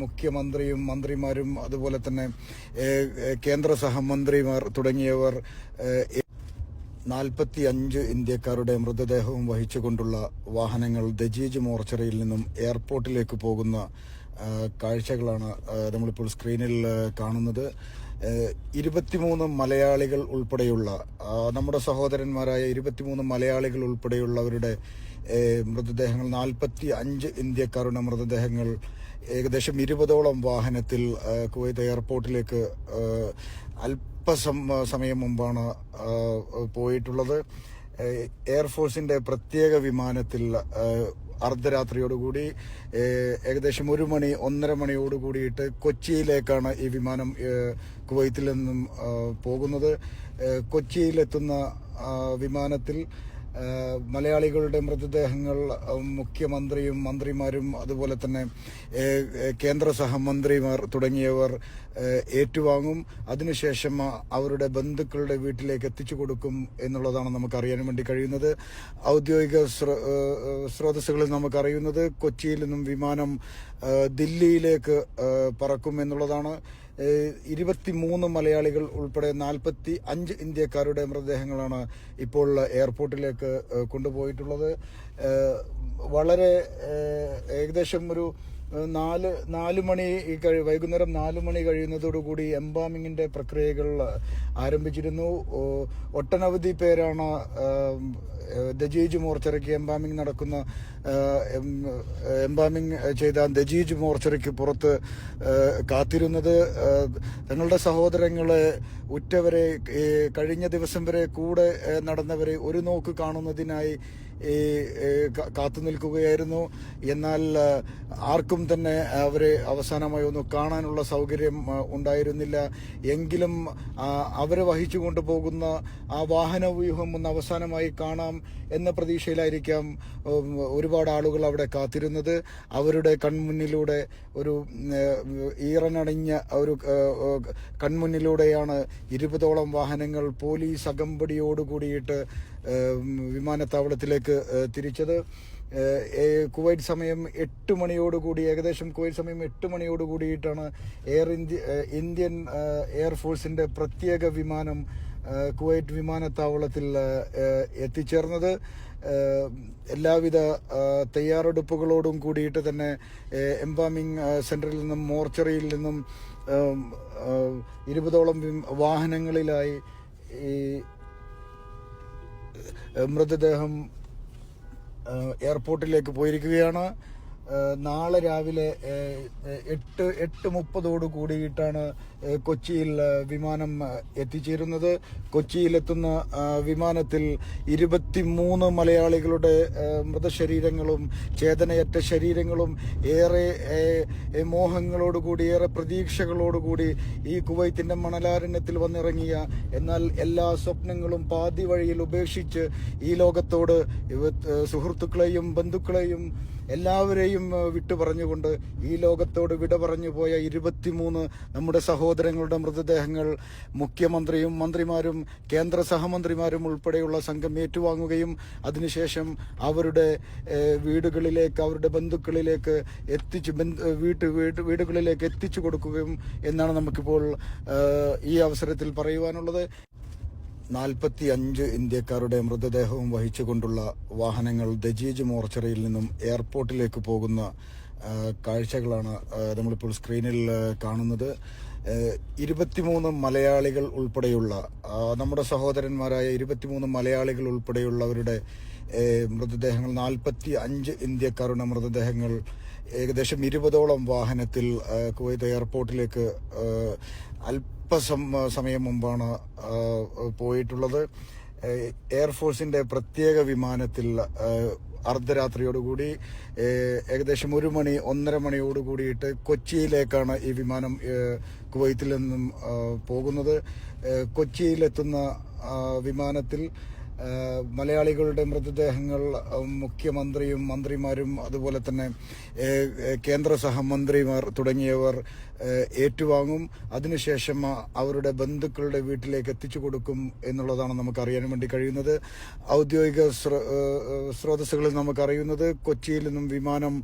മുഖ്യമന്ത്രിയും മന്ത്രിമാരും അതുപോലെ തന്നെ കേന്ദ്ര സഹമന്ത്രിമാർ തുടങ്ങിയവർ നാൽപ്പത്തി അഞ്ച് ഇന്ത്യക്കാരുടെ മൃതദേഹവും വഹിച്ചുകൊണ്ടുള്ള വാഹനങ്ങൾ ദജീജ് മോർച്ചറിയിൽ നിന്നും എയർപോർട്ടിലേക്ക് പോകുന്ന കാഴ്ചകളാണ് നമ്മളിപ്പോൾ സ്ക്രീനിൽ കാണുന്നത്. ഇരുപത്തിമൂന്ന് മലയാളികൾ ഉൾപ്പെടെയുള്ള നമ്മുടെ സഹോദരന്മാരായ ഇരുപത്തിമൂന്ന് മലയാളികൾ ഉൾപ്പെടെയുള്ളവരുടെ മൃതദേഹങ്ങൾ നാൽപ്പത്തി അഞ്ച് ഇന്ത്യക്കാരുടെ മൃതദേഹങ്ങൾ ഏകദേശം ഇരുപതോളം വാഹനത്തിൽ കുവൈത്ത് എയർപോർട്ടിലേക്ക് അല്പസം സമയം മുമ്പാണ് പോയിട്ടുള്ളത്. എയർഫോഴ്സിന്റെ പ്രത്യേക വിമാനത്തിൽ അർദ്ധരാത്രിയോടുകൂടി ഏകദേശം ഒരു മണി ഒന്നര മണിയോട് കൂടിയിട്ട് കൊച്ചിയിലേക്കാണ് ഈ വിമാനം കുവൈത്തിൽ നിന്നും പോകുന്നത്. കൊച്ചിയിലെത്തുന്ന വിമാനത്തിൽ മലയാളികളുടെ മൃതദേഹങ്ങൾ മുഖ്യമന്ത്രിയും മന്ത്രിമാരും അതുപോലെ തന്നെ കേന്ദ്ര സഹമന്ത്രിമാർ തുടങ്ങിയവർ ഏറ്റുവാങ്ങും. അതിനുശേഷം അവരുടെ ബന്ധുക്കളുടെ വീട്ടിലേക്ക് എത്തിച്ചു കൊടുക്കും എന്നുള്ളതാണ് നമുക്ക് അറിയാൻ വേണ്ടി കഴിയുന്നത്. ഔദ്യോഗിക സ്രോ- സ്രോതസ്സുകളിൽ നമുക്കറിയുന്നത് കൊച്ചിയിൽ നിന്നും വിമാനം ദില്ലിയിലേക്ക് പറക്കും എന്നുള്ളതാണ്. ഇരുപത്തിമൂന്ന് മലയാളികൾ ഉൾപ്പെടെ നാൽപ്പത്തി അഞ്ച് ഇന്ത്യക്കാരുടെ മൃതദേഹങ്ങളാണ് ഇപ്പോൾ എയർപോർട്ടിലേക്ക് കൊണ്ടുപോയിട്ടുള്ളത്. വളരെ ഏകദേശം ഒരു നാല് നാല് മണി കഴി വൈകുന്നേരം നാല് മണി കഴിയുന്നതോടുകൂടി എംബാമിങ്ങിന്റെ പ്രക്രിയകൾ ആരംഭിച്ചിരുന്നു. ഒട്ടനവധി പേരാണ് ദജീജ് മോർച്ചറിക്ക് എംബാമിംഗ് നടക്കുന്ന എംബാമിങ് ചെയ്ത ദജീജ് മോർച്ചറിക്ക് പുറത്ത് കാത്തിരുന്നത്. തങ്ങളുടെ സഹോദരങ്ങളെ ഉറ്റവരെ കഴിഞ്ഞ ദിവസം വരെ കൂടെ നടന്നവരെ ഒരു നോക്ക് കാണുന്നതിനായി ഈ കാത്തു നിൽക്കുകയായിരുന്നു. എന്നാൽ ആർക്കും തന്നെ അവരെ അവസാനമായി ഒന്ന് കാണാനുള്ള സൗകര്യം ഉണ്ടായിരുന്നില്ല. എങ്കിലും അവരെ വഹിച്ചു കൊണ്ടുപോകുന്ന ആ വാഹന വ്യൂഹം ഒന്ന് അവസാനമായി കാണാം എന്ന പ്രതീക്ഷയിലായിരിക്കാം ഒരുപാട് ആളുകൾ അവിടെ കാത്തിരുന്നത്. അവരുടെ കൺമുന്നിലൂടെ ഒരു ഈറനടിഞ്ഞ ഒരു കൺമുന്നിലൂടെയാണ് ഇരുപതോളം വാഹനങ്ങൾ പോലീസ് അകമ്പടിയോട് കൂടിയിട്ട് ഏഹ്, വിമാനത്താവളത്തിലേക്ക് തിരിച്ചത്. കുവൈറ്റ് സമയം എട്ട് മണിയോടുകൂടി ഏകദേശം കുവൈറ്റ് സമയം എട്ട് മണിയോടുകൂടിയിട്ടാണ് എയർ ഇന്ത്യ ഇന്ത്യൻ എയർഫോഴ്സിന്റെ പ്രത്യേക വിമാനം കുവൈറ്റ് വിമാനത്താവളത്തിൽ എത്തിച്ചേർന്നത്. എല്ലാവിധ തയ്യാറെടുപ്പുകളോടും കൂടിയിട്ട് തന്നെ എംബാമിങ് സെന്ററിൽ നിന്നും മോർച്ചറിയിൽ നിന്നും ഇരുപതോളം വാഹനങ്ങളിലായി ഈ മൃതദേഹം എയർപോർട്ടിലേക്ക് പോയിരിക്കുകയാണ്. നാളെ രാവിലെ എട്ട് എട്ട് മുപ്പതോട് കൂടിയിട്ടാണ് കൊച്ചിയിൽ വിമാനം എത്തിച്ചേരുന്നത്. കൊച്ചിയിലെത്തുന്ന വിമാനത്തിൽ ഇരുപത്തിമൂന്ന് മലയാളികളുടെ മൃതശരീരങ്ങളും ചേതനയറ്റ ശരീരങ്ങളും ഏറെ മോഹങ്ങളോടുകൂടി ഏറെ പ്രതീക്ഷകളോടുകൂടി ഈ കുവൈത്തിന്റെ മണലാരണ്യത്തിൽ വന്നിറങ്ങിയ എന്നാൽ എല്ലാ സ്വപ്നങ്ങളും പാതി വഴിയിൽ ഉപേക്ഷിച്ച് ഈ ലോകത്തോട് സുഹൃത്തുക്കളെയും ബന്ധുക്കളെയും എല്ലാവരെയും വിട്ടു പറഞ്ഞുകൊണ്ട് ഈ ലോകത്തോട് വിട പറഞ്ഞു പോയ ഇരുപത്തിമൂന്ന് നമ്മുടെ സഹോദരങ്ങളുടെ മൃതദേഹങ്ങൾ മുഖ്യമന്ത്രിയും മന്ത്രിമാരും കേന്ദ്ര സഹമന്ത്രിമാരും ഉൾപ്പെടെയുള്ള സംഘം ഏറ്റുവാങ്ങുകയും അതിനുശേഷം അവരുടെ വീടുകളിലേക്ക് അവരുടെ ബന്ധുക്കളിലേക്ക് എത്തിച്ചു വീട്ട് വീട് വീടുകളിലേക്ക് എത്തിച്ചു കൊടുക്കുകയും എന്നാണ് നമുക്കിപ്പോൾ ഈ അവസരത്തിൽ പറയുവാനുള്ളത്. നാൽപ്പത്തി അഞ്ച് ഇന്ത്യക്കാരുടെ മൃതദേഹവും വഹിച്ചുകൊണ്ടുള്ള വാഹനങ്ങൾ ദജീജ് മോർച്ചറിയിൽ നിന്നും എയർപോർട്ടിലേക്ക് പോകുന്ന കാഴ്ചകളാണ് നമ്മളിപ്പോൾ സ്ക്രീനിൽ കാണുന്നത്. ഇരുപത്തിമൂന്ന് മലയാളികൾ ഉൾപ്പെടെയുള്ള നമ്മുടെ സഹോദരന്മാരായ ഇരുപത്തിമൂന്ന് മലയാളികൾ ഉൾപ്പെടെയുള്ളവരുടെ മൃതദേഹങ്ങൾ നാൽപ്പത്തി അഞ്ച് ഇന്ത്യക്കാരുടെ മൃതദേഹങ്ങൾ ഏകദേശം ഇരുപതോളം വാഹനത്തിൽ കുവൈത്ത് എയർപോർട്ടിലേക്ക് ആ, അല്പസം സമയം മുമ്പാണ് പോയിട്ടുള്ളത്. എയർഫോഴ്സിന്റെ പ്രത്യേക വിമാനത്തിൽ അർദ്ധരാത്രിയോടുകൂടി ഏകദേശം ഒരു മണി ഒന്നര മണിയോട് കൂടിയിട്ട് കൊച്ചിയിലേക്കാണ് ഈ വിമാനം കുവൈത്തിൽ നിന്നും പോകുന്നത്. കൊച്ചിയിലെത്തുന്ന വിമാനത്തിൽ മലയാളികളുടെ മൃതദേഹങ്ങൾ മുഖ്യമന്ത്രിയും മന്ത്രിമാരും അതുപോലെ തന്നെ കേന്ദ്ര സഹമന്ത്രിമാർ തുടങ്ങിയവർ ഏറ്റുവാങ്ങും. അതിനുശേഷം അവരുടെ ബന്ധുക്കളുടെ വീട്ടിലേക്ക് എത്തിച്ചു കൊടുക്കും എന്നുള്ളതാണ് നമുക്ക് അറിയാൻ വേണ്ടി കഴിയുന്നത്. ഔദ്യോഗിക സ്രോതസ്സുകളിൽ നമുക്ക് അറിയുന്നത് കൊച്ചിയിൽ നിന്നും വിമാനം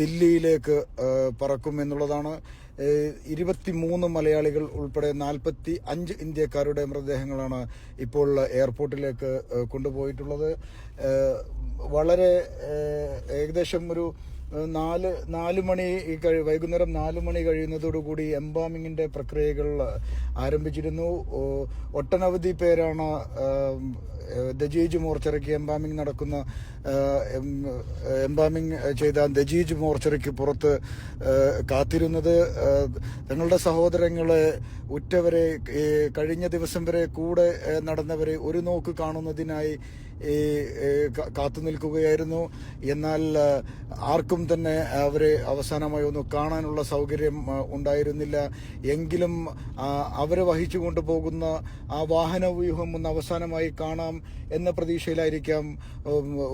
ദില്ലിയിലേക്ക് പറക്കും എന്നുള്ളതാണ്. ഇരുപത്തിമൂന്ന് മലയാളികൾ ഉൾപ്പെടെ നാൽപ്പത്തി അഞ്ച് ഇന്ത്യക്കാരുടെ മൃതദേഹങ്ങളാണ് ഇപ്പോൾ എയർപോർട്ടിലേക്ക് കൊണ്ടുപോയിട്ടുള്ളത്. വളരെ ഏകദേശം ഒരു നാല് നാല് മണി കഴി- വൈകുന്നേരം നാല് മണി കഴിയുന്നതോടുകൂടി എംബാമിങ്ങിന്റെ പ്രക്രിയകൾ ആരംഭിച്ചിരുന്നു. ഒട്ടനവധി പേരാണ് ദജീജ് മോർച്ചറിക്ക് എംബാമിംഗ് നടക്കുന്ന എംബാമിങ് ചെയ്ത ദജീജ് മോർച്ചറിക്ക് പുറത്ത് കാത്തിരുന്നത് തങ്ങളുടെ സഹോദരങ്ങളെ ഉറ്റവരെ കഴിഞ്ഞ ദിവസം വരെ കൂടെ നടന്നവരെ ഒരു നോക്ക് കാണുന്നതിനായി കാത്തു നിൽക്കുകയായിരുന്നു എന്നാൽ ഏഹ്, ആർക്കും തന്നെ അവരെ അവസാനമായി ഒന്ന് കാണാനുള്ള സൗകര്യം ഉണ്ടായിരുന്നില്ല. എങ്കിലും അവരെ വഹിച്ചു കൊണ്ടുപോകുന്ന ആ വാഹന വ്യൂഹം ഒന്ന് അവസാനമായി കാണാം എന്ന പ്രതീക്ഷയിലായിരിക്കാം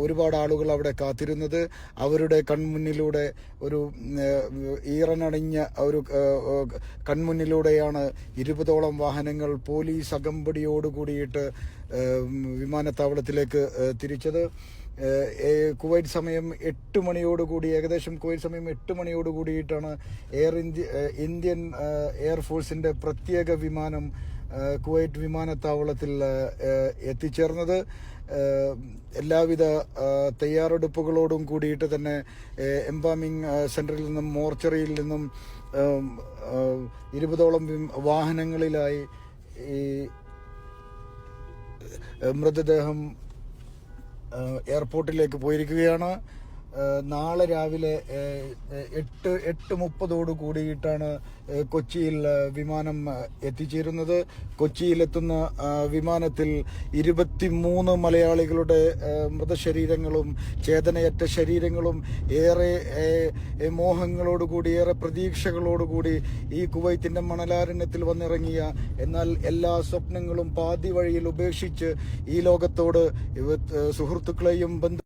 ഒരുപാട് ആളുകൾ അവിടെ കാത്തിരുന്നത്. അവരുടെ കൺമുന്നിലൂടെ ഒരു ഈറനടിഞ്ഞ ഒരു കൺമുന്നിലൂടെയാണ് ഇരുപതോളം വാഹനങ്ങൾ പോലീസ് അകമ്പടിയോടുകൂടിയിട്ട് വിമാനത്താവളത്തിലേക്ക് തിരിച്ചത്. കുവൈറ്റ് സമയം എട്ട് മണിയോടുകൂടി ഏകദേശം കുവൈറ്റ് സമയം എട്ട് മണിയോട് കൂടിയിട്ടാണ് എയർ ഇന്ത്യ ഇന്ത്യൻ എയർഫോഴ്സിന്റെ പ്രത്യേക വിമാനം കുവൈറ്റ് വിമാനത്താവളത്തിൽ എത്തിച്ചേർന്നത്. എല്ലാവിധ തയ്യാറെടുപ്പുകളോടും കൂടിയിട്ട് തന്നെ എംബാമിങ് സെന്ററിൽ നിന്നും മോർച്ചറിയിൽ നിന്നും ഇരുപതോളം വാഹനങ്ങളിലായി ഈ മൃതദേഹം എയർപോർട്ടിലേക്ക് പോയിരിക്കുകയാണ്. നാളെ രാവിലെ എട്ട് എട്ട് മുപ്പതോട് കൂടിയിട്ടാണ് കൊച്ചിയിൽ വിമാനം എത്തിച്ചേരുന്നത്. കൊച്ചിയിലെത്തുന്ന വിമാനത്തിൽ ഇരുപത്തിമൂന്ന് മലയാളികളുടെ മൃതശരീരങ്ങളും ചേതനയറ്റ ശരീരങ്ങളും ഏറെ മോഹങ്ങളോടുകൂടി ഏറെ പ്രതീക്ഷകളോടുകൂടി ഈ കുവൈത്തിന്റെ മണലാരണ്യത്തിൽ വന്നിറങ്ങിയ എന്നാൽ എല്ലാ സ്വപ്നങ്ങളും പാതി വഴിയിൽ ഉപേക്ഷിച്ച് ഈ ലോകത്തോട് സുഹൃത്തുക്കളെയും ബന്ധു